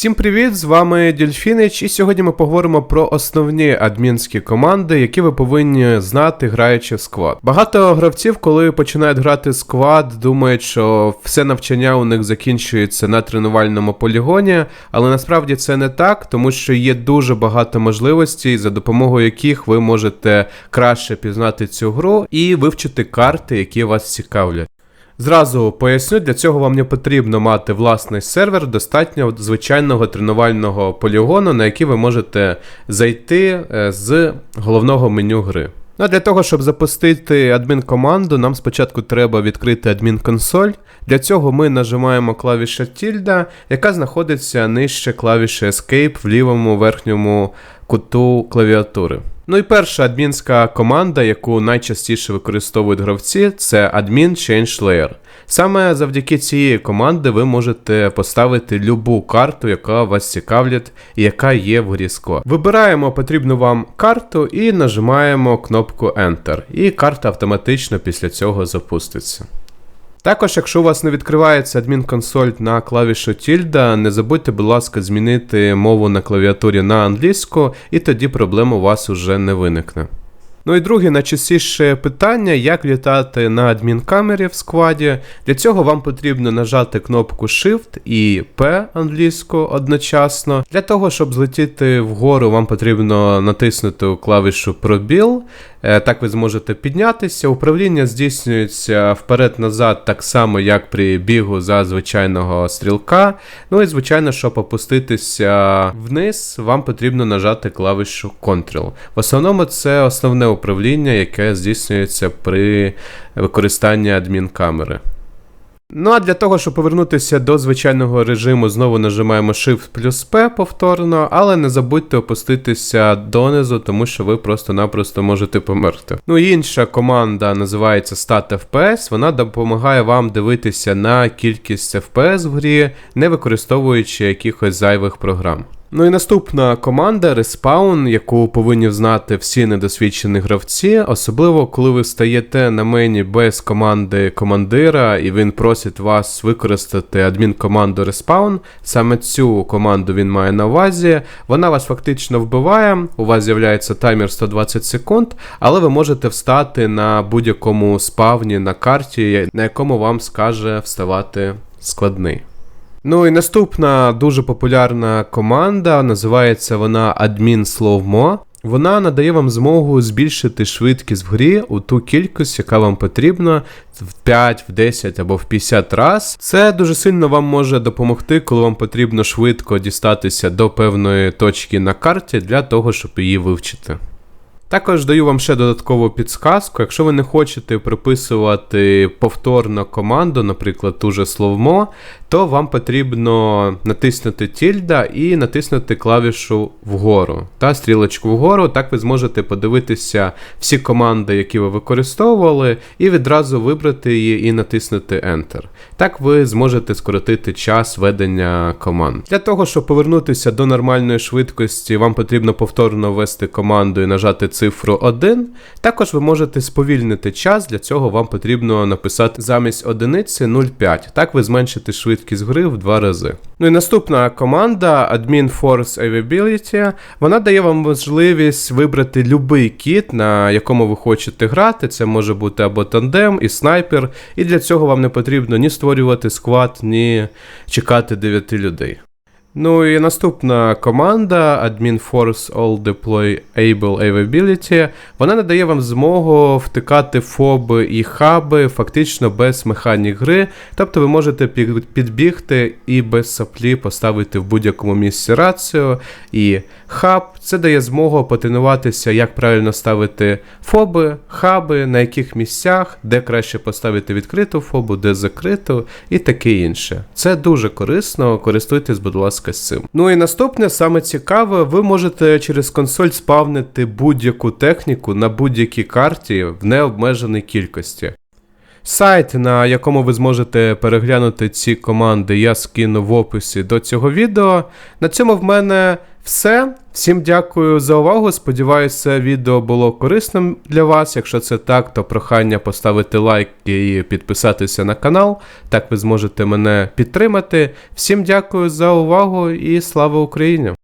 Всім привіт! З вами Дільфінич, і сьогодні ми поговоримо про основні адмінські команди, які ви повинні знати, граючи в сквад. Багато гравців, коли починають грати сквад, думають, що все навчання у них закінчується на тренувальному полігоні, але насправді це не так, тому що є дуже багато можливостей, за допомогою яких ви можете краще пізнати цю гру і вивчити карти, які вас цікавлять. Зразу поясню, для цього вам не потрібно мати власний сервер, достатньо звичайного тренувального полігону, на який ви можете зайти е, з головного меню гри. Ну, а для того, щоб запустити адмінкоманду, нам спочатку треба відкрити адмінконсоль. Для цього ми нажимаємо клавішу Тільда, яка знаходиться нижче клавіші Escape в лівому верхньому куту клавіатури. Ну і перша адмінська команда, яку найчастіше використовують гравці, це Admin Change Layer. Саме завдяки цієї команди ви можете поставити любу карту, яка вас цікавлять і яка є в грі. Вибираємо потрібну вам карту і нажимаємо кнопку Enter. І карта автоматично після цього запуститься. Також, якщо у вас не відкривається адмінконсоль на клавішу Тільда, не забудьте, будь ласка, змінити мову на клавіатурі на англійську, і тоді проблем у вас уже не виникне. Ну і друге, найчастіше питання, як літати на адмінкамері в складі. Для цього вам потрібно нажати кнопку Shift і P англійську одночасно. Для того, щоб злетіти вгору, вам потрібно натиснути клавішу пробіл. Е, так ви зможете піднятися. Управління здійснюється вперед-назад, так само, як при бігу за звичайного стрілка. Ну і, звичайно, щоб опуститися вниз, вам потрібно нажати клавішу Ctrl. В основному це основне управління, яке здійснюється при використанні адмінкамери. Ну а для того, щоб повернутися до звичайного режиму, знову нажимаємо Shift плюс P повторно, але не забудьте опуститися донизу, тому що ви просто-напросто можете померти. Ну і інша команда називається Stat FPS, вона допомагає вам дивитися на кількість FPS в грі, не використовуючи якихось зайвих програм. Ну і наступна команда Respawn, яку повинні знати всі недосвідчені гравці, особливо коли ви стаєте на мені без команди командира, і він просить вас використати адмінкоманду Respawn. Саме цю команду він має на увазі. Вона вас фактично вбиває, у вас з'являється таймер 120 секунд, але ви можете встати на будь-якому спавні на карті, на якому вам скаже вставати складний. Ну і наступна дуже популярна команда, називається вона Admin Slowmo. Вона надає вам змогу збільшити швидкість в грі у ту кількість, яка вам потрібна, в 5, в 10 або в 50 раз. Це дуже сильно вам може допомогти, коли вам потрібно швидко дістатися до певної точки на карті для того, щоб її вивчити. Також даю вам ще додаткову підсказку. Якщо ви не хочете приписувати повторно команду, наприклад, ту же словмо, то вам потрібно натиснути тільда і натиснути клавішу вгору та стрілочку вгору. Так ви зможете подивитися всі команди, які ви використовували, і відразу вибрати її і натиснути Enter. Так ви зможете скоротити час ведення команд. Для того, щоб повернутися до нормальної швидкості, вам потрібно повторно ввести команду і нажати цифру 1. Також ви можете сповільнити час, для цього вам потрібно написати замість одиниці 0,5. Так ви зменшите швидкість гри в два рази. Ну і наступна команда Admin Force Availability. Вона дає вам можливість вибрати будь-який кіт, на якому ви хочете грати. Це може бути або тандем, і снайпер. І для цього вам не потрібно ні створювати склад, ні чекати 9 людей. Ну і наступна команда Admin Force All Deploy Able Availability, вона надає вам змогу втикати фоби і хаби фактично без механік гри. Тобто ви можете підбігти і без саплі поставити в будь-якому місці рацію і хаб. Це дає змогу потренуватися, як правильно ставити фоби, хаби, на яких місцях, де краще поставити відкриту фобу, де закриту і таке інше. Це дуже корисно, користуйтесь, будь ласка ласка, з цим. Ну і наступне, саме цікаве, ви можете через консоль спавнити будь-яку техніку на будь-якій карті в необмеженій кількості. Сайт, на якому ви зможете переглянути ці команди, я скину в описі до цього відео. На цьому в мене все. Всім дякую за увагу. Сподіваюся, відео було корисним для вас. Якщо це так, то прохання поставити лайк і підписатися на канал. Так ви зможете мене підтримати. Всім дякую за увагу і слава Україні!